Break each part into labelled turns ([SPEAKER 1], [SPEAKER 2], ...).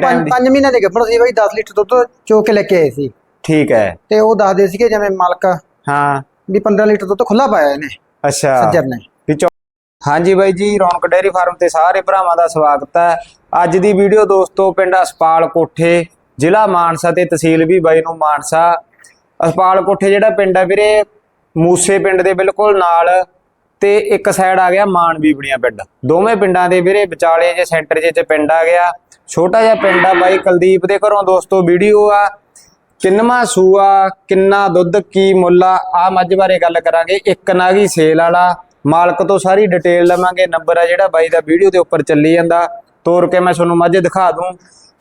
[SPEAKER 1] ਦੀ।
[SPEAKER 2] 5 ਮਹੀਨੇ ਦੇ ਗੱਭਣ ਸੀ ਬਾਈ 10 ਲੀਟਰ ਦੁੱਧ ਚੋ ਕੇ ਲੈ ਕੇ ਆਏ ਸੀ।
[SPEAKER 1] ਠੀਕ ਹੈ।
[SPEAKER 2] ਤੇ ਉਹ ਦੱਸਦੇ ਸੀਗੇ ਜਿਵੇਂ ਮਾਲਕ
[SPEAKER 1] ਹਾਂ।
[SPEAKER 2] ਵੀ 15 ਲੀਟਰ ਦੁੱਧ ਖੁੱਲਾ ਪਾਇਆ ਇਹਨੇ।
[SPEAKER 1] ਅੱਛਾ।
[SPEAKER 2] ਸੱਜਰ ਨੇ।
[SPEAKER 1] ਵੀ ਚੌ- ਹਾਂਜੀ ਬਾਈ ਜੀ ਰੌਣਕ ਡੇਅਰੀ ਫਾਰਮ ਤੇ ਸਾਰੇ ਭਰਾਵਾਂ ਦਾ ਸਵਾਗਤ ਹੈ। ਅੱਜ ਦੀ ਵੀਡੀਓ ਦੋਸਤੋ ਪਿੰਡ ਅਸਪਾਲ ਕੋਠੇ ਜ਼ਿਲ੍ਹਾ ਮਾਨਸਾ ਤੇ ਤਹਿਸੀਲ ਵੀ ਬਾਈ ਨੂੰ ਮਾਨਸਾ। ਅਸਪਾਲ ਕੋਠੇ ਜਿਹੜਾ ਪਿੰਡ ਹੈ ਵੀਰੇ ਮੂਸੇ ਪਿੰਡ ਦੇ ਬਿਲਕੁਲ ਨਾਲ ਤੇ ਇੱਕ ਸਾਈਡ ਆ ਗਿਆ ਮਾਨ ਬੀਬੜੀਆਂ ਪਿੰਡ। ਦੋਵੇਂ ਪਿੰਡਾਂ ਦੇ ਵੀਰੇ ਵਿਚਾਲੇ ਜੇ ਸੈਂਟਰ 'ਚ ਚ ਪਿੰਡ ਆ ਗਿਆ। ਛੋਟਾ ਜਿਹਾ ਪਿੰਡ ਆ ਬਾਈ ਕੁਲਦੀਪ ਦੇ ਘਰੋਂ ਦੋਸਤੋ, ਵੀਡੀਓ ਆ। ਕਿੰਨਵਾਂ ਸੂਆ, ਕਿੰਨਾ ਦੁੱਧ, ਕੀ ਮੁੱਲ ਆ? ਆ ਮੱਝ ਬਾਰੇ ਗੱਲ ਕਰਾਂਗੇ। ਇੱਕ ਨਾਗੀ ਸੇਲ ਵਾਲਾ। ਮਾਲਕ ਤੋਂ ਸਾਰੀ ਡਿਟੇਲ ਲਵਾਂਗੇ। ਨੰਬਰ ਆ ਜਿਹੜਾ ਬਾਈ ਦਾ ਵੀਡੀਓ ਦੇ ਉੱਪਰ ਚੱਲੀ ਜਾਂਦਾ। ਤੋਰ ਕੇ ਮੈਂ ਤੁਹਾਨੂੰ ਮੱਝ ਦਿਖਾ ਦੂੰ।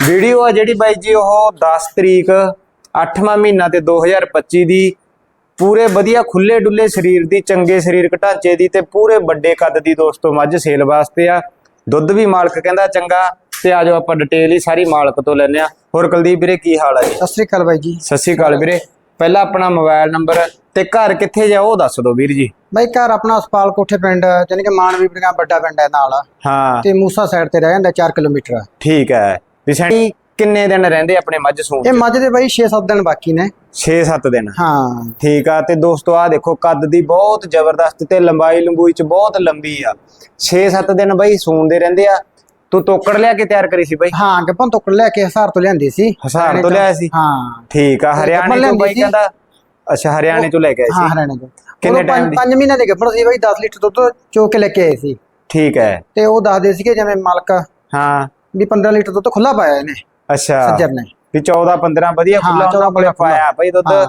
[SPEAKER 1] ਵੀਡੀਓ ਆ ਜਿਹੜੀ ਬਾਈ ਜੀ, ਉਹ 10 ਤਰੀਕ 8ਵਾਂ ਮਹੀਨਾ ਤੇ 2025 ਦੀ। ਪੂਰੇ ਵਧੀਆ ਖੁੱਲੇ ਡੁੱਲੇ ਸਰੀਰ ਦੀ, ਚੰਗੇ ਸਰੀਰਕ ਢਾਂਚੇ ਦੀ ਤੇ ਪੂਰੇ ਵੱਡੇ ਕੱਦ ਦੀ ਦੋਸਤੋ ਮੱਝ ਸੇਲ ਵਾਸਤੇ ਆ। ਦੁੱਧ ਵੀ ਮਾਲਕ ਕਹਿੰਦਾ ਚੰਗਾ। ਤੇ ਆਜੋ ਆਪਾਂ ਡਿਟੇਲ ਹੀ ਸਾਰੀ ਮਾਲਕ ਤੋਂ ਲੈਨੇ ਆ ਹੋਰ ਕੁਲਦੀਪ ਵੀਰੇ ਕੀ ਹਾਲ ਜੀ?
[SPEAKER 2] ਸਤਿ ਸ੍ਰੀ ਅਕਾਲ ਬਾਈ ਜੀ।
[SPEAKER 1] ਸਤਿ ਸ਼੍ਰੀ ਅਕਾਲ ਵੀਰੇ। ਪਹਿਲਾਂ ਆਪਣਾ ਮੋਬਾਈਲ ਨੰਬਰ ਤੇ ਘਰ ਕਿੱਥੇ ਜਾ ਉਹ ਦੱਸ ਦਿਓ ਵੀਰ ਜੀ।
[SPEAKER 2] ਬਾਈ ਘਰ ਆਪਣਾ ਹਸਪਾਲ ਕੋਠੇ ਪਿੰਡ ਜਾਨੀ ਕਿ ਮਾਨਵੀ ਪਿੰਡ ਵੱਡਾ ਪਿੰਡ ਹੈ ਨਾਲ।
[SPEAKER 1] ਹਾਂ।
[SPEAKER 2] ਤੇ ਮੂਸਾ ਸਾਈਡ ਤੇ ਰਹਿ ਜਾਂਦਾ 4 ਕਿਲੋਮੀਟਰ।
[SPEAKER 1] ਠੀਕ ਹੈ। ਵਿਸਣੀ ਕਿੰਨੇ ਦਿਨ ਰਹਿੰਦੇ ਆਪਣੇ ਮੱਝ ਸੂਣ
[SPEAKER 2] ਇਹ ਮੱਝ ਦੇ ਬਾਈ 6-7 ਦਿਨ ਬਾਕੀ ਨੇ।
[SPEAKER 1] 6-7 ਦਿਨ।
[SPEAKER 2] ਹਾਂ।
[SPEAKER 1] ਠੀਕ ਆ ਤੇ ਦੋਸਤੋ ਆ ਦੇਖੋ ਕੱਦ ਦੀ ਬਹੁਤ ਜ਼ਬਰਦਸਤ ਤੇ ਲੰਬਾਈ ਲੰਬੂਈ ਚ ਬਹੁਤ ਲੰਬੀ ਆ। 6-7 ਦਿਨ ਬਈ ਸੂਣਦੇ ਰਹਿੰਦੇ ਆ। ਤੂੰ ਤੋਕੜ ਲਿਆ ਕੇ ਤਿਆਰ ਕਰੀ ਸੀ ਬਈ?
[SPEAKER 2] ਹਾਂ ਗੱਪਨ ਤੋਂ ਲੈ ਕੇ ਹਸਾਰ ਤੋਂ ਲਿਆਂਦੀ ਸੀ।
[SPEAKER 1] ਹਸਾਰ ਤੋਂ ਲਿਆਇਆ ਸੀ?
[SPEAKER 2] ਹਾਂ।
[SPEAKER 1] ਠੀਕ ਆ ਹਰਿਆਣੇ ਤੋਂ ਬਾਈ। ਕਹਿੰਦਾ ਅੱਛਾ ਹਰਿਆਣੇ ਤੋਂ ਲੈ ਕੇ ਆਏ
[SPEAKER 2] ਹਾਂ
[SPEAKER 1] ਸੀ
[SPEAKER 2] ਹਰਿਆਣੇ ਤੋਂ
[SPEAKER 1] ਕਿੰਨੇ ਦੀ?
[SPEAKER 2] 5 ਮਹੀਨੇ ਦੇ ਗੱਭਣ ਸੀ ਬਾਈ 10 ਲੀਟਰ ਦੁੱਧ ਚੋ ਕੇ ਲੈ ਕੇ ਆਏ ਸੀ।
[SPEAKER 1] ਠੀਕ ਹੈ।
[SPEAKER 2] ਤੇ ਉਹ ਦੱਸਦੇ ਸੀਗੇ ਜਿਵੇਂ ਮਾਲਕ
[SPEAKER 1] ਹਾਂ।
[SPEAKER 2] ਵੀ 15 ਲੀਟਰ ਦੁੱਧ ਖੁੱਲਾ ਪਾਇਆ ਇਹਨੇ
[SPEAKER 1] ਅੱਛਾ।
[SPEAKER 2] ਸੱਜਰ ਨੇ।
[SPEAKER 1] ਵੀ 14 15 ਵਧੀਆ
[SPEAKER 2] ਹਾਂ,
[SPEAKER 1] ਖੁੱਲਾ
[SPEAKER 2] 14
[SPEAKER 1] ਉਹਨਾਂ ਕੋਲੇ ਪਾਇਆ ਬਈ ਦੁੱਧ।
[SPEAKER 2] ਹਾਂ।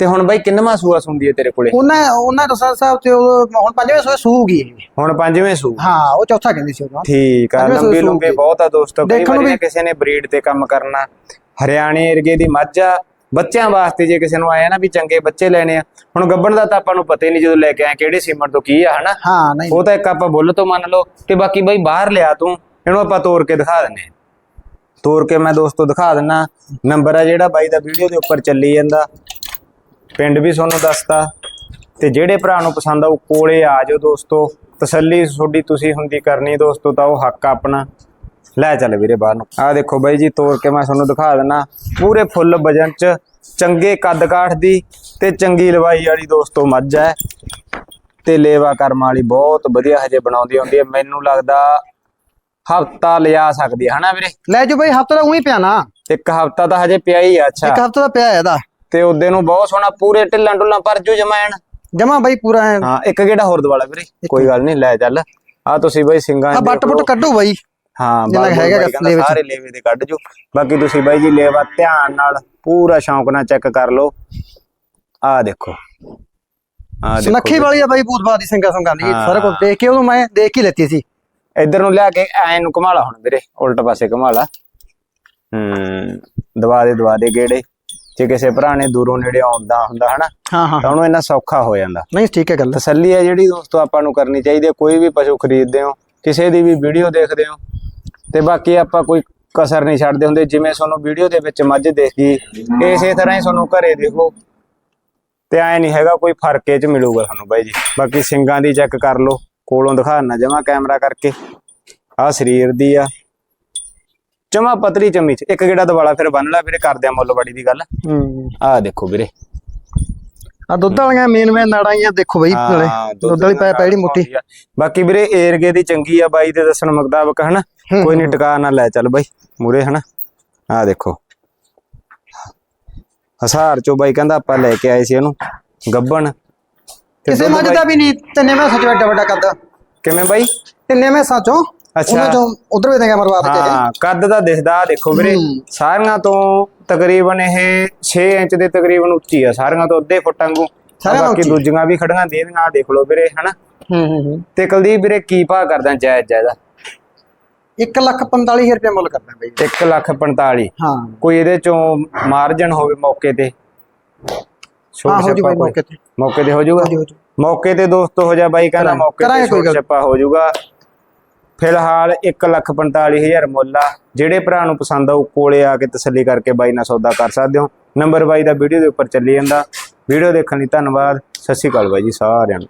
[SPEAKER 1] ਤੇ ਹੁਣ ਬਈ ਕਿੰਨਵਾਂ ਸੂਆ ਸੁੰਦੀ ਹੈ ਤੇਰੇ ਕੋਲੇ
[SPEAKER 2] ਉਹਨਾਂ ਉਹਨਾਂ ਰਸਾ ਸਾਹਿਬ ਤੇ ਉਹ ਹੁਣ ਪੰਜਵੇਂ ਸੂਏ ਸੂਗੀ।
[SPEAKER 1] ਹੁਣ ਪੰਜਵੇਂ ਸੂ
[SPEAKER 2] ਹਾਂ ਉਹ ਚੌਥਾ ਕਹਿੰਦੀ ਸੀ ਉਹ
[SPEAKER 1] ਠੀਕ ਆ ਲੰਬੀ। ਲੰਬੀ ਬਹੁਤ ਆ ਦੋਸਤੋ ਕਈ ਵਾਰੀ ਕਿਸੇ ਨੇ ਬਰੀਡ ਤੇ ਕੰਮ ਕਰਨਾ ਹਰਿਆਣੇ ਏਰੀਏ ਦੀ ਮੱਝ ਆ ਬੱਚਿਆਂ ਵਾਸਤੇ ਜੇ ਕਿਸੇ ਨੂੰ ਆਇਆ ਨਾ ਵੀ ਚੰਗੇ ਬੱਚੇ ਲੈਣੇ ਆ ਹੁਣ ਗੱਬਣ ਦਾ ਤਾਂ ਆਪਾਂ ਨੂੰ ਪਤਾ ਹੀ ਨਹੀਂ ਜਦੋਂ ਲੈ ਕੇ ਆਏ ਕਿਹੜੇ ਸੀਮਨ ਤੋਂ ਕੀ ਆ ਹਨਾ
[SPEAKER 2] ਹਾਂ ਨਹੀਂ
[SPEAKER 1] ਉਹ ਤਾਂ ਇੱਕ ਆਪਾਂ ਬੁੱਲ ਤੋਂ ਮੰਨ ਲਓ ਤੇ ਬਾਕੀ ਬਈ ਬਾਹਰ ਲਿਆ ਤੂੰ ਇਹਨੂੰ ਆਪਾਂ ਤੋੜ ਕੇ ਦਿਖਾ ਦਿੰਨੇ। ਤੋੜ ਕੇ ਮੈਂ ਦੋਸਤੋ ਦਿਖਾ ਦਿੰਨਾ ਨੰਬਰ ਆ ਜਿਹੜਾ ਬਾਈ ਦਾ ਵੀਡੀਓ ਦੇ ਉੱਪਰ ਚੱਲੀ ਜਾਂਦਾ ਪਿੰਡ ਵੀ ਤੁਹਾਨੂੰ ਦੱਸਤਾ ਤੇ ਜਿਹੜੇ ਭਰਾ ਨੂੰ ਪਸੰਦ ਆਉ ਕੋਲੇ ਆ ਜਾਓ ਦੋਸਤੋ। ਤਸੱਲੀ ਤੁਹਾਡੀ ਤੁਸੀਂ ਹੁੰਦੀ ਕਰਨੀ ਦੋਸਤੋ ਤਾਂ ਉਹ ਹੱਕ ਆ ਆਪਣਾ। ਲੈ ਚੱਲ ਵੀਰੇ ਬਾਹਰ ਨੂੰ। ਆਹ ਦੇਖੋ ਬਾਈ ਜੀ ਤੋੜ ਕੇ ਮੈਂ ਤੁਹਾਨੂੰ ਦਿਖਾ ਦਿੰਨਾ। ਪੂਰੇ ਫੁੱਲ ਵਜਨ ਚ ਚੰਗੇ ਕੱਦ ਕਾਠ ਦੀ ਤੇ ਚੰਗੀ ਲਵਾਈ ਵਾਲੀ ਦੋਸਤੋ ਮੱਝ ਹੈ। ਤੇ ਲੇਵਾ ਕਰਮ ਵਾਲੀ ਬਹੁਤ ਵਧੀਆ ਹਜੇ ਬਣਾਉਂਦੀ ਹੁੰਦੀ ਹੈ। ਮੈਨੂੰ ਲੱਗਦਾ ਹਫਤਾ ਲਿਆ ਸਕਦੀ ਹੈ। ਹਨਾ ਵੀਰੇ?
[SPEAKER 2] ਲੈ ਜੋ ਬਾਈ ਹਫਤਾ ਦਾ ਉਹੀ ਪਿਆ ਨਾ।
[SPEAKER 1] ਇੱਕ ਹਫਤਾ ਤਾਂ ਹਜੇ ਪਿਆ ਹੀ ਆ ਅੱਛਾ।
[SPEAKER 2] ਇੱਕ ਹਫਤਾ ਦਾ ਪਿਆ ਹੈ ਇਹਦਾ।
[SPEAKER 1] ਤੇ ਉਹਦੇ ਨੂੰ ਬਹੁਤ ਸੋਹਣਾ ਪੂਰੇ ਢਿੱਲਾਂ ਢੁੱਲਾਂ ਪਰ ਜੋ ਜਮਾਇਣ।
[SPEAKER 2] ਜਮਾ ਬਾਈ ਪੂਰਾ ਐਂ-
[SPEAKER 1] ਹਾਂ ਇੱਕ ਗੇੜਾ ਹੋਰ ਦਵਾਲਾ ਵੀਰੇ? ਕੋਈ ਗੱਲ ਨਹੀਂ ਲੈ ਚੱਲ। ਆ ਤੁਸੀਂ ਬਈ ਸਿੰਘਾਂ
[SPEAKER 2] ਆ ਬੱਟ ਬੁੱਟ ਕੱਢੋ ਬਾਈ।
[SPEAKER 1] ਹਾਂ ਬਾਈ
[SPEAKER 2] ਹੈਗਾ
[SPEAKER 1] ਬਾਈ ਕਹਿੰਦਾ
[SPEAKER 2] ਲੇਵੇ ਚ।
[SPEAKER 1] ਸਾਰੇ ਲੇਵੇ ਦੇ ਕੱਢ ਜੋ। ਬਾਕੀ ਤੁਸੀਂ ਬਾਈ ਜੀ ਲੇਵਾ ਧਿਆਨ ਨਾਲ ਪੂਰਾ ਸ਼ੌਂਕ ਨਾਲ ਚੈੱਕ ਕਰ ਲਓ। ਆ ਦੇਖੋ। ਆ ਦੇਖੋ
[SPEAKER 2] ਸੁਨੱਖੀ ਵਾਲੀ ਆ ਬਾਈ ਭੂਤਬਾਦ ਦੀ ਸਿੰਘਾ ਸੰਗਾਂ ਦੀ।
[SPEAKER 1] ਹਾਂ।
[SPEAKER 2] ਸਾਰਾ ਕੁਝ ਦੇਖ ਕੇ ਉਹਨੂੰ ਮੈਂ ਦੇਖ ਕੇ ਲੈਤੀ ਸੀ।
[SPEAKER 1] ਇੱਧਰ ਨੂੰ ਲਿਆ ਕੇ ਐ ਨੂੰ ਘੁਮਾ ਲਾ ਹੁਣ ਵੀਰੇ ਉਲਟ ਪਾਸੇ ਘੁਮਾ ਲਾ ਹੂੰ ਦਵਾ ਦੇ ਦਵਾ ਦੇ ਗੇੜੇ। ਜੇ ਕਿਸੇ ਭਰਾ ਨੇ ਦੂਰੋਂ ਨੇੜੇ ਆਉਂਦਾ ਹੁੰਦਾ ਹਨਾ
[SPEAKER 2] ਹਾਂ ਹਾਂ।
[SPEAKER 1] ਤਾਂ ਉਹਨੂੰ ਇੰਨਾ ਸੌਖਾ ਹੋ ਜਾਂਦਾ।
[SPEAKER 2] ਨਹੀਂ ਠੀਕ ਹੈ ਗੱਲ।
[SPEAKER 1] ਤਸੱਲੀ ਹੈ ਜਿਹੜੀ ਦੋਸਤੋ ਆਪਾਂ ਨੂੰ ਕਰਨੀ ਚਾਹੀਦੀ ਹੈ ਕੋਈ ਵੀ ਪਸ਼ੂ ਖਰੀਦਦੇ ਹੋ ਕਿਸੇ ਦੀ ਵੀ ਵੀਡੀਓ ਦੇਖਦੇ ਹੋ ਤੇ ਬਾਕੀ ਆਪਾਂ ਕੋਈ ਕਸਰ ਨਹੀਂ ਛੱਡਦੇ ਹੁੰਦੇ ਜਿਵੇਂ ਤੁਹਾਨੂੰ ਵੀਡੀਓ ਦੇ ਵਿੱਚ ਮੱਝ ਦੇਖ ਇਸੇ ਤਰ੍ਹਾਂ ਹੀ ਤੁਹਾਨੂੰ ਘਰੇ ਦੇਖੋ ਤੇ ਐ ਨਹੀਂ ਹੈਗਾ ਕੋਈ ਫ਼ਰਕ ਇਹ ਚ ਮਿਲੂਗਾ ਤੁਹਾਨੂੰ ਬਾਈ ਜੀ। ਬਾਕੀ ਸਿੰਗਾਂ ਦੀ ਚੈੱਕ ਕਰ ਲਓ ਕੋਲੋਂ ਦਿਖਾਣਾ ਜਮਾ ਕੈਮਰਾ ਕਰਕੇ। ਆਹ ਸਰੀਰ ਦੀ ਆ ਜਮਾ ਪਤਲੀ ਚਮੀ ਚ। ਇੱਕ ਗੇੜਾ ਦਵਾਲਾ ਫਿਰ ਬੰਨ ਲੈ ਵੀਰੇ ਕਰਦੇ ਆ ਮੁੱਲ ਬੜੀ ਦੀ ਗੱਲ।
[SPEAKER 2] ਹੂੰ।
[SPEAKER 1] ਆਹ ਦੇਖੋ ਵੀਰੇ।
[SPEAKER 2] ਆ ਦੁੱਧ ਵਾਲੀਆਂ ਮੇਨ ਮੇਨ ਨਾੜਾਂ ਹੀ ਆ ਦੇਖੋ ਬਾਈ ਨਾਲੇ। ਦੁੱਧ ਵਾਲੀ ਪੈ ਪੈੜੀ
[SPEAKER 1] ਆ। ਬਾਕੀ ਵੀਰੇ ਏਰਗੇ ਦੀ ਚੰਗੀ ਆ ਬਾਈ ਦੇ ਦੱਸਣ ਮੁਤਾਬਕ ਹਨਾ? ਕੋਈ ਨਹੀਂ ਟਿਕਾ ਨਾ ਲੈ ਚੱਲ ਬਾਈ ਮੂਰੇ ਹਨਾ? ਆ ਦੇਖੋ। ਹਸਾਰ ਚੋਂ ਬਾਈ ਕਹਿੰਦਾ ਆਪਾਂ ਲੈ ਕੇ ਆਏ ਸੀ ਇਹਨੂੰ ਗੱਬਣ।
[SPEAKER 2] ਕਿਸੇ ਮੱਝ ਦਾ ਵੀ ਨਹੀਂ ਤਿੰਨੇ ਮੈਂ ਸੱਚ ਵੱਡਾ ਵੱਡਾ ਕੱਦ।
[SPEAKER 1] ਕਿਵੇਂ ਬਾਈ?
[SPEAKER 2] ਤਿੰਨੇ ਮੈਂ ਸੱਚੋਂ
[SPEAKER 1] ਅੱਛਾ।
[SPEAKER 2] ਉਹਨਾਂ ਚੋਂ ਉਧਰ ਵੀ ਦੇਗਾ ਮਰਵਾ ਦਿੱਤੇ
[SPEAKER 1] ਹਾਂ ਕੱਦ ਦਾ ਦਿਖਦਾ ਦੇਖੋ ਵੀਰੇ। ਸਾਰੀਆਂ ਤੋਂ ਤਕਰੀਬਨ ਇਹ 6 ਇੰਚ ਦੇ ਤਕਰੀਬਨ ਉੱਚੀ ਆ। ਸਾਰੀਆਂ ਤੋਂ ਅੱਧੇ ਫੁੱਟ ਵਾਂਗੂ। ਬਾਕੀ। ਦੂਜੀਆਂ ਵੀ ਖੜੀਆਂ ਦੇ ਦੀਆਂ ਦੇਖ ਲਓ ਵੀਰੇ ਹਨਾ।
[SPEAKER 2] ਹੂੰ ਹੂੰ
[SPEAKER 1] ਤੇ ਕੁਲਦੀਪ ਵੀਰੇ ਕੀ ਭਾਅ ਕਰਦਾ ਜਾਇਜ਼ ਜਾਇਦਾ?
[SPEAKER 2] 1 ਲੱਖ 45000 ਰੁਪਏ ਮੁੱਲ ਕਰਦਾ ਬਾਈ
[SPEAKER 1] 1 ਲੱਖ 45
[SPEAKER 2] ਹਾਂ।
[SPEAKER 1] ਕੋਈ ਇਹਦੇ ਚੋਂ ਮਾਰਜਨ ਹੋਵੇ ਮੌਕੇ ਤੇ?
[SPEAKER 2] ਹਾਂ ਹੋ ਜੂ
[SPEAKER 1] ਛੱਪਾ
[SPEAKER 2] ਬਾਈ
[SPEAKER 1] ਕੋਈ।
[SPEAKER 2] ਮੌਕੇ ਤੇ।
[SPEAKER 1] ਮੌਕੇ ਤੇ ਹੋ ਜਾਊਗਾ
[SPEAKER 2] ਹੋ ਜੂ, ਹੋ ਜੂ।
[SPEAKER 1] ਮੌਕੇ ਤੇ ਦੋਸਤੋ ਹੋ ਜਾ ਬਾਈ ਕਹਿੰਦਾ ਮੌਕੇ ਤੇ ਛੋਟ। ਛੱਪਾ ਹੋ ਜਾਊਗਾ ਫਿਲਹਾਲ 1 ਲੱਖ 45000 ਮੁੱਲ ਆ। ਜਿਹੜੇ ਭਰਾ ਨੂੰ ਪਸੰਦ ਆਊ ਕੋਲੇ ਆ ਕੇ ਤਸੱਲੀ ਕਰਕੇ ਬਾਈ ਨਾਲ ਸੌਦਾ ਕਰ ਸਕਦੇ ਹੋ। ਨੰਬਰ ਬਾਈ ਦਾ ਵੀਡੀਓ ਦੇ ਉੱਪਰ ਚੱਲੀ ਜਾਂਦਾ। ਵੀਡੀਓ ਦੇਖਣ ਲਈ ਧੰਨਵਾਦ। ਸਤਿ ਸ਼੍ਰੀ ਅਕਾਲ ਬਾਈ ਜੀ ਸਾਰਿਆਂ ਨੂੰ।